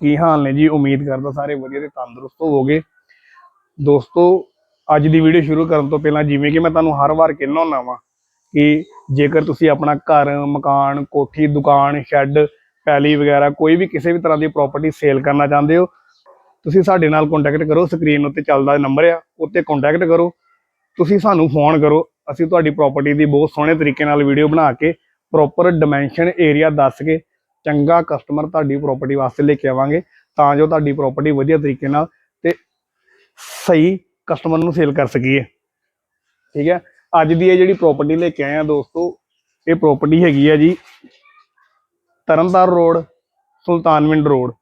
ਕੀ ਹਾਲ ਨੇ ਜੀ? ਉਮੀਦ ਕਰਦਾ ਸਾਰੇ ਵਧੀਆ ਤੇ ਤੰਦਰੁਸਤ ਹੋਵੋਗੇ। ਦੋਸਤੋ, ਅੱਜ ਦੀ ਵੀਡੀਓ ਸ਼ੁਰੂ ਕਰਨ ਤੋਂ ਪਹਿਲਾਂ ਜਿਵੇਂ ਕਿ ਮੈਂ ਤੁਹਾਨੂੰ ਹਰ ਵਾਰ ਕਹਿੰਦਾ ਹੁੰਦਾ ਵਾਂ ਕਿ ਜੇਕਰ ਤੁਸੀਂ ਆਪਣਾ ਘਰ, ਮਕਾਨ, ਕੋਠੀ, ਦੁਕਾਨ ਸ਼ੈੱਡ ਪੈਲੀ ਵਗੈਰਾ ਕੋਈ ਵੀ ਕਿਸੇ ਵੀ ਤਰ੍ਹਾਂ ਦੀ ਪ੍ਰਾਪਰਟੀ ਸੇਲ ਕਰਨਾ ਚਾਹੁੰਦੇ ਹੋ, ਤੁਸੀਂ ਸਾਡੇ ਨਾਲ ਕੰਟੈਕਟ ਕਰੋ। ਸਕਰੀਨ ਉੱਤੇ ਚੱਲਦਾ ਨੰਬਰ ਆ, ਉੱਤੇ ਕੰਟੈਕਟ ਕਰੋ। ਤੁਸੀਂ ਸਾਨੂੰ ਫੋਨ ਕਰੋ। ਅਸੀਂ ਤੁਹਾਡੀ ਪ੍ਰਾਪਰਟੀ ਦੀ ਬਹੁਤ ਸੋਹਣੇ ਤਰੀਕੇ ਨਾਲ ਵੀਡੀਓ ਬਣਾ ਕੇ ਪ੍ਰੋਪਰ ਡਾਈਮੈਂਸ਼ਨ ਏਰੀਆ ਦੱਸ ਕੇ ਚੰਗਾ ਕਸਟਮਰ ਤੁਹਾਡੀ ਪ੍ਰਾਪਰਟੀ ਵਾਸਤੇ ਲੈ ਕੇ ਆਵਾਂਗੇ, ਤਾਂ ਜੋ ਤੁਹਾਡੀ ਪ੍ਰਾਪਰਟੀ ਵਧੀਆ ਤਰੀਕੇ ਨਾਲ ਤੇ ਸਹੀ ਕਸਟਮਰ ਨੂੰ ਸੇਲ ਕਰ ਸਕੀਏ। ਠੀਕ ਹੈ? ਅੱਜ ਦੀ ਇਹ ਜਿਹੜੀ ਪ੍ਰਾਪਰਟੀ ਲੈ ਕੇ ਆਏ ਆ ਦੋਸਤੋ, ਇਹ ਪ੍ਰਾਪਰਟੀ ਹੈਗੀ ਆ ਜੀ ਤਰਨਤਾਰਨ ਰੋਡ ਸੁਲਤਾਨਵਿੰਡ ਰੋਡ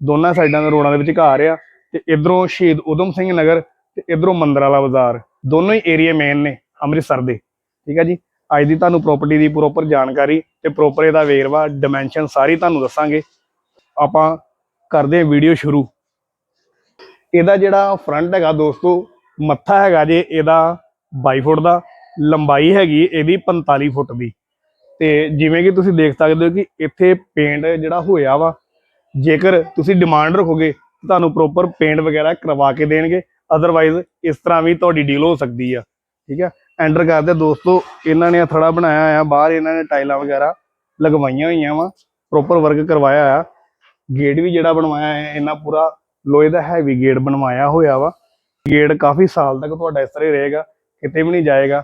ਦੋਨਾਂ ਸਾਈਡਾਂ ਦੇ ਰੋਡਾਂ ਦੇ ਵਿਚਕਾਰ ਆ ਤੇ ਇਧਰੋਂ ਸ਼ਹੀਦ ਉਦਮ ਸਿੰਘ ਨਗਰ ਤੇ ਇਧਰੋਂ ਮੰਦਰਾਲਾ ਬਾਜ਼ਾਰ। ਦੋਨੋਂ ਹੀ ਏਰੀਆ ਮੇਨ ਨੇ, ਅੰਮ੍ਰਿਤਸਰ ਦੇ। ਠੀਕ ਹੈ ਜੀ? ਅੱਜ ਦੀ ਤੁਹਾਨੂੰ ਪ੍ਰਾਪਰਟੀ ਦੀ ਪ੍ਰੋਪਰ ਜਾਣਕਾਰੀ ਤੇ ਪ੍ਰੋਪਰ ਇਹਦਾ ਵੇਰਵਾ ਡਾਈਮੈਂਸ਼ਨ ਸਾਰੀ ਤੁਹਾਨੂੰ ਦੱਸਾਂਗੇ। ਆਪਾਂ ਕਰਦੇ ਹਾਂ ਵੀਡੀਓ ਸ਼ੁਰੂ। ਇਹਦਾ ਜਿਹੜਾ ਫਰੰਟ ਹੈਗਾ ਦੋਸਤੋ, ਮੱਥਾ ਹੈਗਾ ਜੇ ਇਹਦਾ 22 ਫੁੱਟ ਦਾ, ਲੰਬਾਈ ਹੈਗੀ ਇਹਦੀ 45 ਫੁੱਟ ਦੀ। ਤੇ ਜਿਵੇਂ ਕਿ ਤੁਸੀਂ ਦੇਖ ਸਕਦੇ ਹੋ ਕਿ ਇੱਥੇ ਪੇਂਟ ਜਿਹੜਾ ਹੋਇਆ ਵਾ, ਜੇਕਰ ਤੁਸੀਂ ਡਿਮਾਂਡ ਰੱਖੋਗੇ, ਤੁਹਾਨੂੰ ਪ੍ਰੋਪਰ ਪੇਂਟ ਵਗੈਰਾ ਕਰਵਾ ਕੇ ਦੇਣਗੇ ਅਦਰਵਾਈਜ਼ ਇਸ ਤਰ੍ਹਾਂ ਵੀ ਤੁਹਾਡੀ ਡੀਲ ਹੋ ਸਕਦੀ ਆ। ਠੀਕ ਹੈ ਐਂਟਰ ਕਰਦੇ ਦੋਸਤੋ, ਇਹਨਾਂ ਨੇ ਥੜਾ ਬਣਾਇਆ ਆ ਬਾਹਰ ਇਹਨਾਂ ਨੇ ਟਾਈਲਾਂ ਵਗੈਰਾ ਲਗਵਾਈਆਂ ਹੋਈਆਂ ਵਾ ਪ੍ਰੋਪਰ ਵਰਕ ਕਰਵਾਇਆ ਆ। ਗੇਟ ਵੀ ਜਿਹੜਾ ਬਣਵਾਇਆ ਹੈ, ਇਹਨਾਂ ਪੂਰਾ ਲੋਹੇ ਦਾ ਹੈਵੀ ਗੇਟ ਬਣਵਾਇਆ ਹੋਇਆ ਵਾ। ਗੇਟ ਕਾਫੀ ਸਾਲ ਤੱਕ ਤੁਹਾਡਾ ਇਸ ਤਰ੍ਹਾਂ ਹੀ ਰਹੇਗਾ, ਕਿਤੇ ਵੀ ਨਹੀਂ ਜਾਏਗਾ।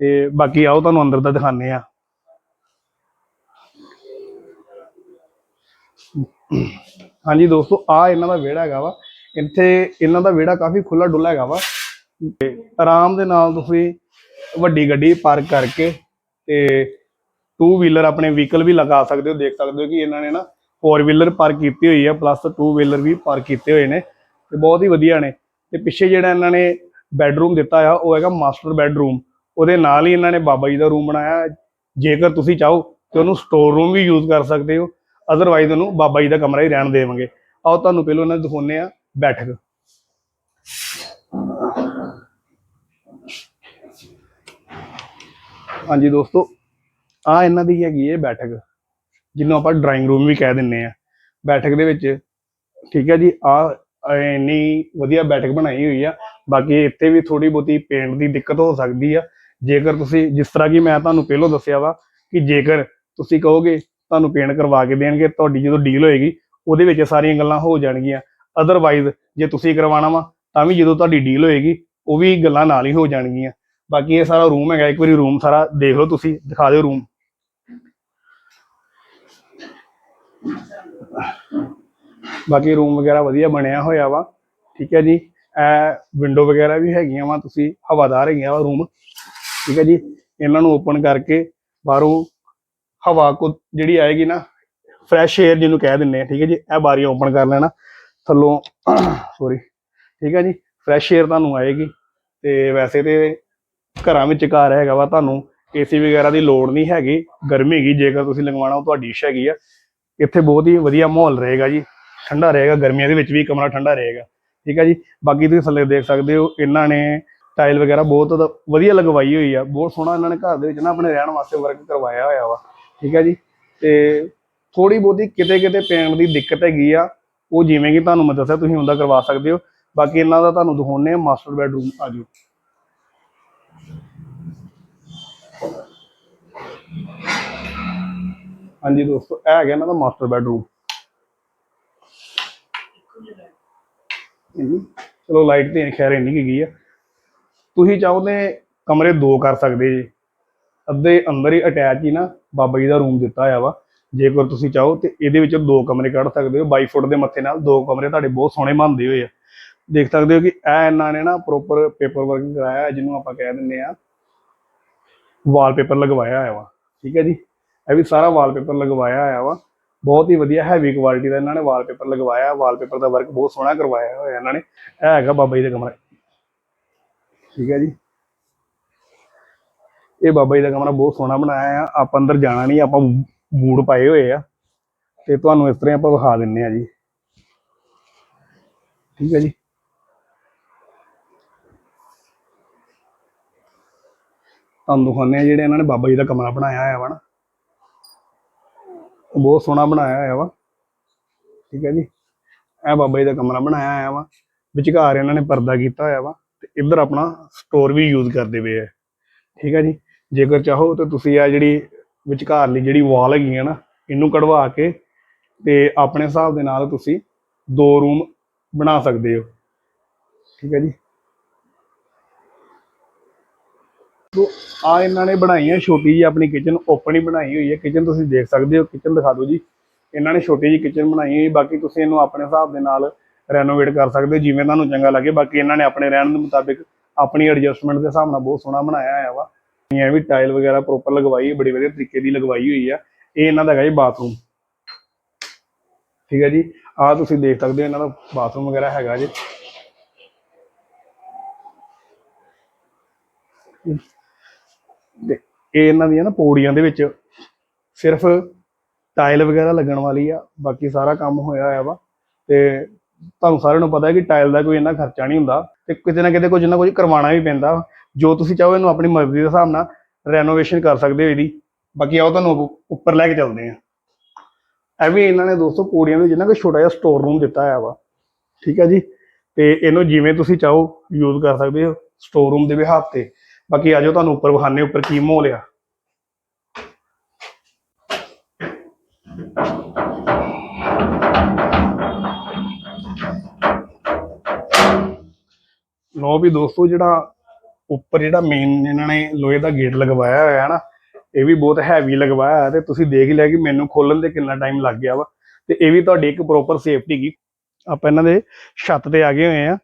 ਤੇ ਬਾਕੀ ਆਓ ਤੁਹਾਨੂੰ ਅੰਦਰ ਦਾ ਦਿਖਾਣੇ ਆ ਹਾਂਜੀ ਦੋਸਤੋ ਆ ਇਹਨਾਂ ਦਾ ਵਿਹੜਾ ਹੈਗਾ ਵਾ। ਇੱਥੇ ਇਹਨਾਂ ਦਾ ਵਿਹੜਾ ਕਾਫੀ ਖੁੱਲਾ ਡੁੱਲਾ ਹੈਗਾ ਵਾ। ਤੇ ਆਰਾਮ ਦੇ ਨਾਲ ਤੁਸੀਂ ਵੱਡੀ ਗੱਡੀ ਪਾਰਕ ਕਰਕੇ ਤੇ ਟੂ ਵੀਲਰ ਆਪਣੇ ਵਹੀਕਲ ਵੀ ਲਗਾ ਸਕਦੇ ਹੋ, ਦੇਖ ਸਕਦੇ ਹੋ ਕਿ ਇਹਨਾਂ ਨੇ ਨਾ ਫੋਰ ਵੀਲਰ ਪਾਰਕ ਕੀਤੀ ਹੋਈ ਹੈ ਪਲੱਸ ਟੂ ਵੀਲਰ ਵੀ ਪਾਰਕ ਕੀਤੇ ਹੋਏ ਨੇ ਤੇ ਬਹੁਤ ਹੀ ਵਧੀਆ ਨੇ ਤੇ ਪਿੱਛੇ ਜਿਹੜਾ ਇਹਨਾਂ ਨੇ ਬੈੱਡਰੂਮ ਦਿੱਤਾ ਆ, ਉਹ ਹੈਗਾ ਮਾਸਟਰ ਬੈੱਡਰੂਮ ਉਹਦੇ ਨਾਲ ਹੀ ਇਹਨਾਂ ਨੇ ਬਾਬਾ ਜੀ ਦਾ ਰੂਮ ਬਣਾਇਆ। ਜੇਕਰ ਤੁਸੀਂ ਚਾਹੋ ਤੇ ਉਹਨੂੰ ਸਟੋਰ ਰੂਮ ਵੀ ਯੂਜ਼ ਕਰ ਸਕਦੇ ਹੋ। ਅਦਰਵਾਈਜ਼ ਉਹਨੂੰ ਬਾਬਾ ਜੀ ਦਾ ਕਮਰਾ ਹੀ ਰਹਿਣ ਦੇਵਾਂਗੇ। ਆਓ ਤੁਹਾਨੂੰ ਪਹਿਲਾਂ ਇਹਨਾਂ ਦੇ ਦਿਖਾਉਂਦੇ ਆ ਬੈਠਕ। ਹਾਂਜੀ ਦੋਸਤੋ ਆ ਇਹਨਾਂ ਦੀ ਹੈਗੀ ਹੈ ਬੈਠਕ, ਜਿਹਨੂੰ ਆਪਾਂ ਡਰਾਇੰਗ ਰੂਮ ਵੀ ਕਹਿ ਦਿੰਨੇ ਆ। ਬੈਠਕ ਦੇ ਵਿੱਚ, ਠੀਕ ਹੈ ਜੀ ਆ ਇੰਨੀ ਵਧੀਆ ਬੈਠਕ ਬਣਾਈ ਹੋਈ ਆ। ਬਾਕੀ ਇੱਥੇ ਵੀ ਥੋੜੀ ਬਹੁਤੀ ਪੇਂਟ ਦੀ ਦਿੱਕਤ ਹੋ ਸਕਦੀ ਆ। ਜੇਕਰ ਤੁਸੀਂ, ਜਿਸ ਤਰ੍ਹਾਂ ਕਿ ਮੈਂ ਤੁਹਾਨੂੰ ਪਹਿਲਾਂ ਦੱਸਿਆ ਵਾ, ਕਿ ਜੇਕਰ ਤੁਸੀਂ ਕਹੋਗੇ ਤੁਹਾਨੂੰ ਪੇਂਟ ਕਰਵਾ ਕੇ ਦੇਣਗੇ, ਤੁਹਾਡੀ ਜਦੋਂ ਡੀਲ ਹੋਏਗੀ, ਉਹਦੇ ਵਿੱਚ ਸਾਰੀਆਂ ਗੱਲਾਂ ਹੋ ਜਾਣਗੀਆਂ। ਅਦਰਵਾਈਜ਼ ਜੇ ਤੁਸੀਂ ਕਰਵਾਉਣਾ ਵਾ, ਤਾਂ ਵੀ ਜਦੋਂ ਤੁਹਾਡੀ ਡੀਲ ਹੋਏਗੀ, ਉਹ ਵੀ ਗੱਲਾਂ ਨਾਲ ਹੀ ਹੋ ਜਾਣਗੀਆਂ। ਬਾਕੀ ਇਹ ਸਾਰਾ ਰੂਮ ਹੈਗਾ, ਇੱਕ ਵਾਰੀ ਰੂਮ ਸਾਰਾ ਦੇਖ ਲਓ ਤੁਸੀਂ, ਦਿਖਾ ਦਿਓ ਰੂਮ ਬਾਕੀ ਰੂਮ ਵਗੈਰਾ ਵਧੀਆ ਬਣਿਆ ਹੋਇਆ ਵਾ, ਠੀਕ ਹੈ ਜੀ। ਇਹ ਵਿੰਡੋ ਵਗੈਰਾ ਵੀ ਹੈਗੀਆਂ ਵਾ, ਤੁਸੀਂ ਹਵਾਦਾਰ ਹੈਗੀਆਂ ਵਾ ਰੂਮ ਠੀਕ ਹੈ ਜੀ, ਇਹਨਾਂ ਨੂੰ ਓਪਨ ਕਰਕੇ ਬਾਹਰੋਂ ਹਵਾ ਕੋ ਜਿਹੜੀ ਆਏਗੀ ਨਾ ਫਰੈਸ਼ 에ਅਰ ਜਿਹਨੂੰ ਕਹਿ ਦਿੰਦੇ ਆ, ਠੀਕ ਹੈ ਜੀ, ਇਹ ਬਾਰੀ ਓਪਨ ਕਰ ਲੈਣਾ। ਥੱਲੋਂ ਸੋਰੀ ਠੀਕ ਹੈ ਜੀ ਫਰੈਸ਼ 에ਅਰ ਤੁਹਾਨੂੰ ਆਏਗੀ। ਤੇ ਵੈਸੇ ਤੇ ਘਰਾਂ ਵਿੱਚ ਘਰ ਹੈਗਾ ਵਾ, ਤੁਹਾਨੂੰ ਏਸੀ ਵਗੈਰਾ ਦੀ ਲੋੜ ਨਹੀਂ ਹੈਗੀ, ਗਰਮੀ ਹੈਗੀ, ਜੇਕਰ ਤੁਸੀਂ ਲਗਵਾਉਣਾ ਉਹ ਤੁਹਾਡੀ ਇੱਛਾ ਹੈਗੀ ਆ। ਇੱਥੇ ਬਹੁਤ ਹੀ ਵਧੀਆ ਮਾਹੌਲ ਰਹੇਗਾ ਜੀ, ਠੰਡਾ ਰਹੇਗਾ, ਗਰਮੀਆਂ ਦੇ ਵਿੱਚ ਵੀ ਕਮਰਾ ਠੰਡਾ ਰਹੇਗਾ, ਠੀਕ ਹੈ ਜੀ। ਬਾਕੀ ਤੁਸੀਂ ਥੱਲੇ ਦੇਖ ਸਕਦੇ ਹੋ, ਇਹਨਾਂ ਨੇ ਟਾਈਲ ਵਗੈਰਾ ਬਹੁਤ ਵਧੀਆ ਲਗਵਾਈ ਹੋਈ ਆ, ਬਹੁਤ ਸੋਹਣਾ ਇਹਨਾਂ ਨੇ ਘਰ ਦੇ ਵਿੱਚ ਨਾ ਆਪਣੇ ਰਹਿਣ ਵਾਸਤੇ ਵਰਕ ਕਰਵਾਇਆ ਹੋਇਆ ਵਾ, ਠੀਕ ਹੈ ਜੀ। ਤੇ ਥੋੜੀ ਬਹੁਤੀ ਕਿਤੇ ਕਿਤੇ ਪੈਣ ਦੀ ਦਿੱਕਤ ਹੈਗੀ ਆ, ਉਹ ਜਿਵੇਂ ਕਿ ਤੁਹਾਨੂੰ ਮੈਂ ਦੱਸਿਆ, ਤੁਸੀਂ ਉਹਦਾ ਕਰਵਾ ਸਕਦੇ ਹੋ। ਬਾਕੀ ਇਹਨਾਂ ਦਾ ਤੁਹਾਨੂੰ ਦਿਖਾਉਣੇ ਆ ਮਾਸਟਰ ਬੈਡਰੂਮ ਆ ਜਾਓ। ਹਾਂਜੀ ਦੋਸਤੋ, ਇਹ ਹੈਗਾ ਇਹਨਾਂ ਦਾ ਮਾਸਟਰ ਬੈਡਰੂਮ ਚਲੋ ਲਾਈਟ ਤੇ ਖੈਰ ਇੰਨੀ ਕੀ ਗਈ ਆ। ਤੁਸੀਂ ਚਾਹੋ ਤੇ ਕਮਰੇ ਦੋ ਕਰ ਸਕਦੇ ਜੀ। ਅੱਧੇ ਅੰਦਰ ਹੀ ਅਟੈਚ ਹੀ ਨਾ, ਬਾਬਾ ਜੀ ਦਾ ਰੂਮ ਦਿੱਤਾ ਹੋਇਆ ਵਾ। ਜੇਕਰ ਤੁਸੀਂ ਚਾਹੋ ਤੇ ਇਹਦੇ ਵਿੱਚ ਦੋ ਕਮਰੇ ਕੱਢ ਸਕਦੇ ਹੋ। 22 ਫੁੱਟ ਦੇ ਮੱਥੇ ਨਾਲ ਦੋ ਕਮਰੇ ਤੁਹਾਡੇ ਬਹੁਤ ਸੋਹਣੇ ਬਣਦੇ ਹੋਏ ਆ। ਦੇਖ ਸਕਦੇ ਹੋ ਕਿ ਇਹ ਇਹਨਾਂ ਨੇ ਨਾ ਪ੍ਰੋਪਰ ਪੇਪਰ ਵਰਕ ਕਰਾਇਆ, ਜਿਹਨੂੰ ਆਪਾਂ ਕਹਿ ਦਿੰਦੇ ਆ ਵਾਲਪੇਪਰ ਲਗਵਾਇਆ ਹੋਇਆ ਵਾ, ਠੀਕ ਹੈ ਜੀ? ਇਹ ਵੀ ਸਾਰਾ ਵਾਲਪੇਪਰ ਲਗਵਾਇਆ ਹੋਇਆ ਵਾ। ਬਹੁਤ ਹੀ ਵਧੀਆ ਹੈਵੀ ਕੁਆਲਿਟੀ ਦਾ ਇਹਨਾਂ ਨੇ ਵਾਲਪੇਪਰ ਲਗਵਾਇਆ। ਵਾਲਪੇਪਰ ਦਾ ਵਰਕ ਬਹੁਤ ਸੋਹਣਾ ਕਰਵਾਇਆ ਹੋਇਆ ਇਹਨਾਂ ਨੇ। ਇਹ ਹੈਗਾ ਬਾਬਾ ਜੀ ਦਾ ਕਮਰਾ। ਠੀਕ ਹੈ ਜੀ? ਇਹ ਬਾਬਾ ਜੀ ਦਾ ਕਮਰਾ ਬਹੁਤ ਸੋਹਣਾ ਬਣਾਇਆ ਆ। ਆਪਾਂ ਅੰਦਰ ਜਾਣਾ ਨਹੀਂ, ਆਪਾਂ ਬੂਟ ਪਾਏ ਹੋਏ ਆ। ਤੇ ਤੁਹਾਨੂੰ ਇਸ ਤਰ੍ਹਾਂ ਆਪਾਂ ਵਿਖਾ ਦਿੰਨੇ ਆ ਜੀ। ਠੀਕ ਹੈ ਜੀ? ਤੁਹਾਨੂੰ ਦਿਖਾਉਂਦੇ ਆ ਜਿਹੜੇ ਇਹਨਾਂ ਨੇ ਬਾਬਾ ਜੀ ਦਾ ਕਮਰਾ ਬਣਾਇਆ ਹੋਇਆ ਵਾ ਨਾ। ਬਹੁਤ ਸੋਹਣਾ ਬਣਾਇਆ ਹੋਇਆ ਵਾ। ਠੀਕ ਹੈ ਜੀ। ਇਹ ਬਾਬਾ ਜੀ ਦਾ ਕਮਰਾ ਬਣਾਇਆ ਹੋਇਆ ਵਾ। ਵਿਚਕਾਰ ਇਹਨਾਂ ਨੇ ਪਰਦਾ ਕੀਤਾ ਹੋਇਆ ਵਾ ਤੇ ਇੱਧਰ ਆਪਣਾ ਸਟੋਰ ਵੀ ਯੂਜ਼ ਕਰਦੇ ਪਏ ਆ। ਠੀਕ ਹੈ ਜੀ। ਜੇਕਰ ਚਾਹੋ ਤਾਂ ਤੁਸੀਂ ਆ ਜਿਹੜੀ ਵਿਚਕਾਰਲੀ ਜਿਹੜੀ ਵਾਲ ਹੈਗੀ ਹੈ ਨਾ, ਇਹਨੂੰ ਕਢਵਾ ਕੇ ਤੇ ਆਪਣੇ ਹਿਸਾਬ ਦੇ ਨਾਲ ਤੁਸੀਂ ਦੋ ਰੂਮ ਬਣਾ ਸਕਦੇ ਹੋ। ਠੀਕ ਹੈ ਜੀ ਤੋ ਆ ਇਹਨਾਂ ਨੇ ਬਣਾਈ ਹੈ ਛੋਟੀ ਜਿਹੀ ਆਪਣੀ ਕਿਚਨ ਓਪਨ ਹੀ ਬਣਾਈ ਹੋਈ ਹੈ। ਕਿਚਨ ਤੁਸੀਂ ਦੇਖ ਸਕਦੇ ਹੋ ਕਿਚਨ ਦਿਖਾ ਦਿਓ ਜੀ। ਇਹਨਾਂ ਨੇ ਛੋਟੀ ਜਿਹੀ ਕਿਚਨ ਬਣਾਈ ਹੋਈ ਬਾਕੀ ਤੁਸੀਂ ਇਹਨੂੰ ਆਪਣੇ ਹਿਸਾਬ ਦੇ ਨਾਲ ਰੈਨੋਵੇਟ ਕਰ ਸਕਦੇ ਹੋ ਜਿਵੇਂ ਤੁਹਾਨੂੰ ਚੰਗਾ ਲੱਗੇ। ਬਾਕੀ ਇਹਨਾਂ ਨੇ ਆਪਣੇ ਰਹਿਣ ਦੇ ਮੁਤਾਬਿਕ ਆਪਣੀ ਐਡਜਸਟਮੈਂਟ ਦੇ ਹਿਸਾਬ ਨਾਲ ਬਹੁਤ ਸੋਹਣਾ ਬਣਾਇਆ ਹੋਇਆ ਵਾ। ਇਹ ਵੀ ਟਾਈਲ ਵਗੈਰਾ ਪ੍ਰੋਪਰ ਲਗਵਾਈ ਹੈ, ਬੜੀ ਵਧੀਆ ਤਰੀਕੇ ਦੀ ਲਗਵਾਈ ਹੋਈ ਆ। ਇਹ ਇਹਨਾਂ ਦਾ ਹੈਗਾ ਜੀ ਬਾਥਰੂਮ ਠੀਕ ਹੈ ਜੀ? ਆਹ ਤੁਸੀਂ ਦੇਖ ਸਕਦੇ ਹੋ ਇਹਨਾਂ ਦਾ ਬਾਥਰੂਮ ਵਗੈਰਾ ਹੈਗਾ ਜੀ। ਤੇ ਇਹ ਇਹਨਾਂ ਦੀਆਂ ਨਾ ਪੌੜੀਆਂ ਦੇ ਵਿੱਚ ਸਿਰਫ ਟਾਇਲ ਵਗੈਰਾ ਲੱਗਣ ਵਾਲੀ ਆ, ਬਾਕੀ ਸਾਰਾ ਕੰਮ ਹੋਇਆ ਹੋਇਆ ਵਾ। ਤੇ ਤੁਹਾਨੂੰ ਸਾਰਿਆਂ ਨੂੰ ਪਤਾ ਹੈ ਕਿ ਟਾਇਲ ਦਾ ਕੋਈ ਇੰਨਾ ਖਰਚਾ ਨਹੀਂ ਹੁੰਦਾ ਤੇ ਕਿਤੇ ਨਾ ਕਿਤੇ ਕੁਝ ਨਾ ਕੁਝ ਕਰਵਾਉਣਾ ਵੀ ਪੈਂਦਾ ਜੋ ਤੁਸੀਂ ਚਾਹੋ ਇਹਨੂੰ ਆਪਣੀ ਮਰਜ਼ੀ ਦੇ ਹਿਸਾਬ ਨਾਲ ਰੈਨੋਵੇਸ਼ਨ ਕਰ ਸਕਦੇ ਹੋ ਇਹਦੀ। ਬਾਕੀ ਆਓ ਤੁਹਾਨੂੰ ਉੱਪਰ ਲੈ ਕੇ ਚੱਲਦੇ ਆ ਇਹ ਵੀ ਇਹਨਾਂ ਨੇ ਦੋਸਤੋ ਪੌੜੀਆਂ ਦੇ ਜਿੰਨਾ ਕੋਈ ਛੋਟਾ ਜਿਹਾ ਸਟੋਰ ਰੂਮ ਦਿੱਤਾ ਹੋਇਆ ਵਾ। ਠੀਕ ਹੈ ਜੀ? ਤੇ ਇਹਨੂੰ ਜਿਵੇਂ ਤੁਸੀਂ ਚਾਹੋ ਯੂਜ਼ ਕਰ ਸਕਦੇ ਹੋ ਸਟੋਰ ਰੂਮ ਦੇ ਵਿਹਾਰ ਤੇ। ਬਾਕੀ ਆਜੋ ਤੁਹਾਨੂੰ ਉੱਪਰ ਵਿਖਾਣੇ ਉੱਪਰ ਕੀ ਮਾਹੌਲ ਆ। ਲੋ ਵੀ ਦੋਸਤੋ ਜਿਹੜਾ ਉੱਪਰ ਜਿਹੜਾ ਮੇਨ ਇਹਨਾਂ ਨੇ ਲੋਹੇ ਦਾ ਗੇਟ ਲਗਵਾਇਆ ਹੋਇਆ ਹੈ ਨਾ, ਇਹ ਵੀ ਬਹੁਤ ਹੈਵੀ ਲਗਵਾਇਆ ਹੋਇਆ ਤੇ ਤੁਸੀਂ ਦੇਖ ਲਿਆ ਕਿ ਮੈਨੂੰ ਖੋਲਣ ਦੇ ਕਿੰਨਾ ਟਾਈਮ ਲੱਗ ਗਿਆ ਵਾ। ਤੇ ਇਹ ਵੀ ਤੁਹਾਡੀ ਇੱਕ ਪ੍ਰੋਪਰ ਸੇਫਟੀ ਕੀ ਆਪਾਂ ਇਹਨਾਂ ਦੇ ਛੱਤ ਤੇ ਆ ਗਏ ਹੋਏ ਆ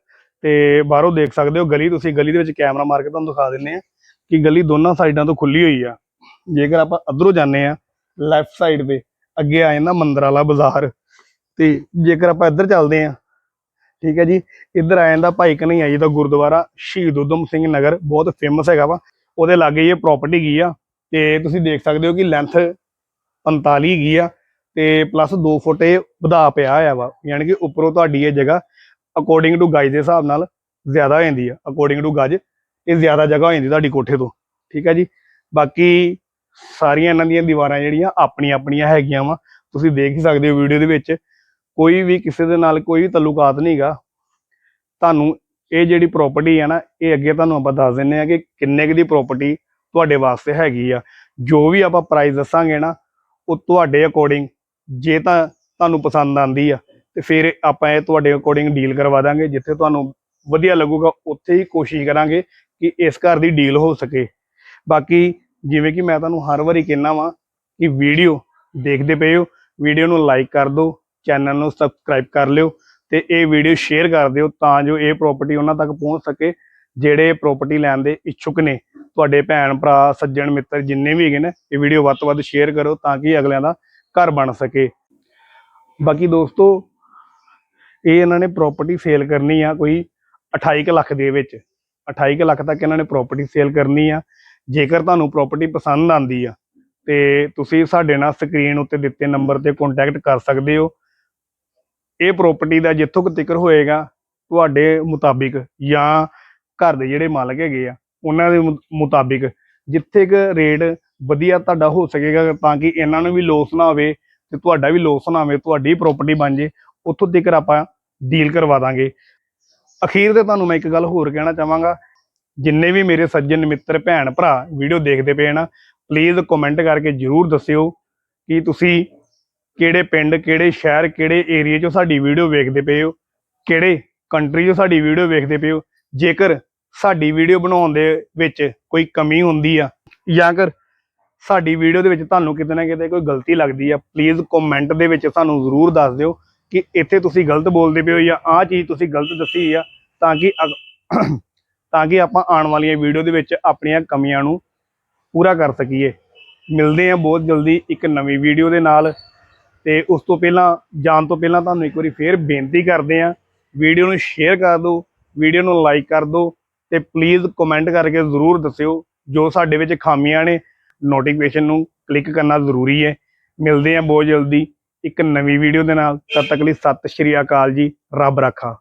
ਤੇ ਬਾਹਰੋਂ ਦੇਖ ਸਕਦੇ ਹੋ ਗਲੀ, ਤੁਸੀਂ ਗਲੀ ਦੇ ਵਿੱਚ ਕੈਮਰਾ ਮਾਰ ਕੇ ਤੁਹਾਨੂੰ ਦਿਖਾ ਦਿੰਨੇ ਆ ਕਿ ਗਲੀ ਦੋਨਾਂ ਸਾਈਡਾਂ ਤੋਂ ਖੁੱਲੀ ਹੋਈ ਆ। ਜੇਕਰ ਆਪਾਂ ਅਧਰੋਂ ਜਾਂਦੇ ਆ ਲੈਫਟ ਸਾਈਡ ਤੇ, ਅੱਗੇ ਆ ਜਾਂਦਾ ਮੰਦਰ ਵਾਲਾ ਬਾਜ਼ਾਰ। ਤੇ ਜੇਕਰ ਆਪਾਂ ਇੱਧਰ ਚੱਲਦੇ ਆ ਠੀਕ ਹੈ ਜੀ, ਇੱਧਰ ਆ ਜਾਂਦਾ ਭਾਈ ਕਨਈਆ ਜੀ ਦਾ ਗੁਰਦੁਆਰਾ, ਸ਼ਹੀਦ ਉਦਮ ਸਿੰਘ ਨਗਰ, ਬਹੁਤ ਫੇਮਸ ਹੈਗਾ ਵਾ। ਉਹਦੇ ਲਾਗੇ ਇਹ ਪ੍ਰਾਪਰਟੀ ਗਈ ਆ। ਤੇ ਤੁਸੀਂ ਦੇਖ ਸਕਦੇ ਹੋ ਕਿ ਲੈਂਥ 45 ਗਈ ਆ। ਤੇ ਪਲੱਸ 2 ਫੁੱਟ ਇਹ ਵਧਾ ਪਿਆ ਹੋਇਆ ਵਾ। ਯਾਨੀ ਕਿ ਉੱਪਰੋਂ ਤੁਹਾਡੀ ਇਹ ਜਗ੍ਹਾ ਅਕੋਰਡਿੰਗ ਟੂ ਗਾਜ ਦੇ ਹਿਸਾਬ ਨਾਲ ਜ਼ਿਆਦਾ ਹੋ ਜਾਂਦੀ ਆ। ਅਕੋਰਡਿੰਗ ਟੂ ਗਾਜ ਇਹ ਜ਼ਿਆਦਾ ਜਗ੍ਹਾ ਹੋ ਜਾਂਦੀ ਤੁਹਾਡੀ ਕੋਠੇ ਤੋਂ। ਠੀਕ ਹੈ ਜੀ? ਬਾਕੀ ਸਾਰੀਆਂ ਇਹਨਾਂ ਦੀਆਂ ਦੀਵਾਰਾਂ ਜਿਹੜੀਆਂ ਆਪਣੀਆਂ ਆਪਣੀਆਂ ਹੈਗੀਆਂ ਵਾ, ਤੁਸੀਂ ਦੇਖ ਹੀ ਸਕਦੇ ਹੋ ਵੀਡੀਓ ਦੇ ਵਿੱਚ। ਕੋਈ ਵੀ ਕਿਸੇ ਦੇ ਨਾਲ ਕੋਈ ਵੀ ਤਾਲੁਕਾਤ ਨਹੀਂਗਾ ਤੁਹਾਨੂੰ ਇਹ ਜਿਹੜੀ ਪ੍ਰਾਪਰਟੀ ਆ ਨਾ, ਇਹ ਅੱਗੇ ਤੁਹਾਨੂੰ ਆਪਾਂ ਦੱਸ ਦਿੰਨੇ ਆ ਕਿ ਕਿੰਨੇ ਕੁ ਦੀ ਪ੍ਰਾਪਰਟੀ ਤੁਹਾਡੇ ਵਾਸਤੇ ਹੈਗੀ ਆ। ਜੋ ਵੀ ਆਪਾਂ ਪ੍ਰਾਈਸ ਦੱਸਾਂਗੇ ਨਾ, ਉਹ ਤੁਹਾਡੇ ਅਕੋਰਡਿੰਗ ਜੇ ਤਾਂ ਤੁਹਾਨੂੰ ਪਸੰਦ ਆਂਦੀ ਆ। ਤੇ ਫਿਰ ਆਪਾਂ ਇਹ ਤੁਹਾਡੇ ਅਕੋਰਡਿੰਗ ਡੀਲ ਕਰਵਾ ਦਾਂਗੇ, ਜਿੱਥੇ ਤੁਹਾਨੂੰ ਵਧੀਆ ਲੱਗੂਗਾ, ਉੱਥੇ ਹੀ ਕੋਸ਼ਿਸ਼ ਕਰਾਂਗੇ ਕਿ ਇਸ ਘਰ ਦੀ ਡੀਲ ਹੋ ਸਕੇ। ਬਾਕੀ ਜਿਵੇਂ ਕਿ ਮੈਂ ਤੁਹਾਨੂੰ ਹਰ ਵਾਰੀ ਕਹਿਣਾ ਵਾਂ ਕਿ ਵੀਡੀਓ ਦੇਖਦੇ ਪਏ ਹੋ, ਵੀਡੀਓ ਨੂੰ ਲਾਈਕ ਕਰ ਦਿਓ ਚੈਨਲ ਨੂੰ ਸਬਸਕ੍ਰਾਈਬ ਕਰ ਲਿਓ ਤੇ ਇਹ ਵੀਡੀਓ ਸ਼ੇਅਰ ਕਰ ਦਿਓ ਤਾਂ ਜੋ ਇਹ ਪ੍ਰਾਪਰਟੀ ਉਹਨਾਂ ਤੱਕ ਪਹੁੰਚ ਸਕੇ, ਜਿਹੜੇ ਪ੍ਰਾਪਰਟੀ ਲੈਣ ਦੇ ਇੱਛੁਕ ਨੇ। ਤੁਹਾਡੇ ਭੈਣ, ਭਰਾ, ਸੱਜਣ, ਮਿੱਤਰ ਜਿੰਨੇ ਵੀ ਹੈਗੇ ਨੇ, ਇਹ ਵੀਡੀਓ ਵੱਧ ਤੋਂ ਵੱਧ ਸ਼ੇਅਰ ਕਰੋ ਤਾਂ ਕਿ ਅਗਲਿਆਂ ਦਾ ਘਰ ਬਣ ਸਕੇ। ਬਾਕੀ ਦੋਸਤੋ ਇਹ ਇਹਨਾਂ ਨੇ ਪ੍ਰਾਪਰਟੀ ਸੇਲ ਕਰਨੀ ਆ ਕੋਈ 28 ਕੁ ਲੱਖ ਦੇ ਵਿੱਚ। 28 ਕੁ ਲੱਖ ਤੱਕ ਇਹਨਾਂ ਨੇ ਪ੍ਰਾਪਰਟੀ ਸੇਲ ਕਰਨੀ ਆ। ਜੇਕਰ ਤੁਹਾਨੂੰ ਪ੍ਰਾਪਰਟੀ ਪਸੰਦ ਆਂਦੀ ਆ, ਤੇ ਤੁਸੀਂ ਸਾਡੇ ਨਾਲ ਸਕਰੀਨ ਉੱਤੇ ਦਿੱਤੇ ਨੰਬਰ ਤੇ ਕੰਟੈਕਟ ਕਰ ਸਕਦੇ ਹੋ। ਇਹ ਪ੍ਰਾਪਰਟੀ ਦਾ ਜਿੱਥੋਂ ਕੁ ਜ਼ਿਕਰ ਹੋਏਗਾ, ਤੁਹਾਡੇ ਮੁਤਾਬਿਕ ਜਾਂ ਘਰ ਦੇ ਜਿਹੜੇ ਮਾਲਕ ਹੈਗੇ ਆ, ਉਹਨਾਂ ਦੇ ਮੁਤਾਬਿਕ ਜਿੱਥੇ ਕ ਰੇਟ ਵਧੀਆ ਤੁਹਾਡਾ ਹੋ ਸਕੇਗਾ ਤਾਂ ਕਿ ਇਹਨਾਂ ਨੂੰ ਵੀ ਲੋਸ ਨਾ ਹੋਵੇ ਤੇ ਤੁਹਾਡਾ ਵੀ ਲੋਸ ਨਾ ਹੋਵੇ, ਤੁਹਾਡੀ ਪ੍ਰਾਪਰਟੀ ਬਣ ਜੇ। ਉੱਥੋਂ ਤੱਕ ਆਪਾਂ ਡੀਲ ਕਰਵਾ ਦਾਂਗੇ। ਅਖੀਰ ਤੇ ਤੁਹਾਨੂੰ ਮੈਂ ਇੱਕ ਗੱਲ ਹੋਰ ਕਹਿਣਾ ਚਾਹਾਂਗਾ। ਜਿੰਨੇ ਵੀ ਮੇਰੇ ਸੱਜਣ, ਮਿੱਤਰ, ਭੈਣ, ਭਰਾ ਵੀਡੀਓ ਦੇਖਦੇ ਪਏ ਨਾ ਪਲੀਜ਼ ਕਮੈਂਟ ਕਰਕੇ ਜਰੂਰ ਦੱਸਿਓ ਕਿ ਤੁਸੀਂ ਕਿਹੜੇ ਪਿੰਡ, ਕਿਹੜੇ ਸ਼ਹਿਰ, ਕਿਹੜੇ ਏਰੀਆ 'ਚੋਂ ਸਾਡੀ ਵੀਡੀਓ ਵੇਖਦੇ ਪਏ ਹੋ? ਕਿਹੜੇ ਕੰਟਰੀ 'ਚੋਂ ਸਾਡੀ ਵੀਡੀਓ ਵੇਖਦੇ ਪਏ ਹੋ? ਜੇਕਰ ਸਾਡੀ ਵੀਡੀਓ ਬਣਾਉਣ ਦੇ ਵਿੱਚ ਕੋਈ ਕਮੀ ਹੁੰਦੀ ਆ, ਜਾਂ ਕਰ ਸਾਡੀ ਵੀਡੀਓ ਦੇ ਵਿੱਚ ਤੁਹਾਨੂੰ ਕਿਤੇ ਨਾ ਕਿਤੇ ਕੋਈ ਗਲਤੀ ਲੱਗਦੀ ਆ ਪਲੀਜ਼ ਕਮੈਂਟ ਦੇ ਵਿੱਚ ਸਾਨੂੰ ਜ਼ਰੂਰ ਦੱਸ ਦਿਓ। ਕਿ ਇੱਥੇ ਤੁਸੀਂ ਗਲਤ ਬੋਲਦੇ ਪਏ ਹੋ ਜਾਂ ਆਹ ਚੀਜ਼ ਤੁਸੀਂ ਗਲਤ ਦੱਸੀ ਆ, ਤਾਂ ਕਿ ਅਗ- ਤਾਂ ਕਿ ਆਪਾਂ ਆਉਣ ਵਾਲੀਆਂ ਵੀਡੀਓ ਦੇ ਵਿੱਚ ਆਪਣੀਆਂ ਕਮੀਆਂ ਨੂੰ ਪੂਰਾ ਕਰ ਸਕੀਏ। ਮਿਲਦੇ ਹਾਂ ਬਹੁਤ ਜਲਦੀ ਇੱਕ ਨਵੀਂ ਵੀਡੀਓ ਦੇ ਨਾਲ। ਤੇ ਉਸ ਤੋਂ ਪਹਿਲਾਂ, ਜਾਣ ਤੋਂ ਪਹਿਲਾਂ ਤੁਹਾਨੂੰ ਇੱਕ ਵਾਰੀ ਫੇਰ ਬੇਨਤੀ ਕਰਦੇ ਹਾਂ, ਵੀਡੀਓ ਨੂੰ ਸ਼ੇਅਰ ਕਰ ਦਿਓ, ਵੀਡੀਓ ਨੂੰ ਲਾਈਕ ਕਰ ਦਿਓ ਤੇ ਪਲੀਜ਼ ਕਮੈਂਟ ਕਰਕੇ ਜ਼ਰੂਰ ਦੱਸਿਓ ਜੋ ਸਾਡੇ ਵਿੱਚ ਖਾਮੀਆਂ ਨੇ। ਨੋਟੀਫਿਕੇਸ਼ਨ ਨੂੰ ਕਲਿੱਕ ਕਰਨਾ ਜ਼ਰੂਰੀ ਹੈ। ਮਿਲਦੇ ਹਾਂ ਬਹੁਤ ਜਲਦੀ। ਇੱਕ ਨਵੀਂ ਵੀਡੀਓ ਦੇ ਨਾਲ ਤਦ ਤੱਕ ਲਈ ਸਤਿ ਸ਼੍ਰੀ ਅਕਾਲ ਜੀ ਰੱਬ ਰਾਖਾ।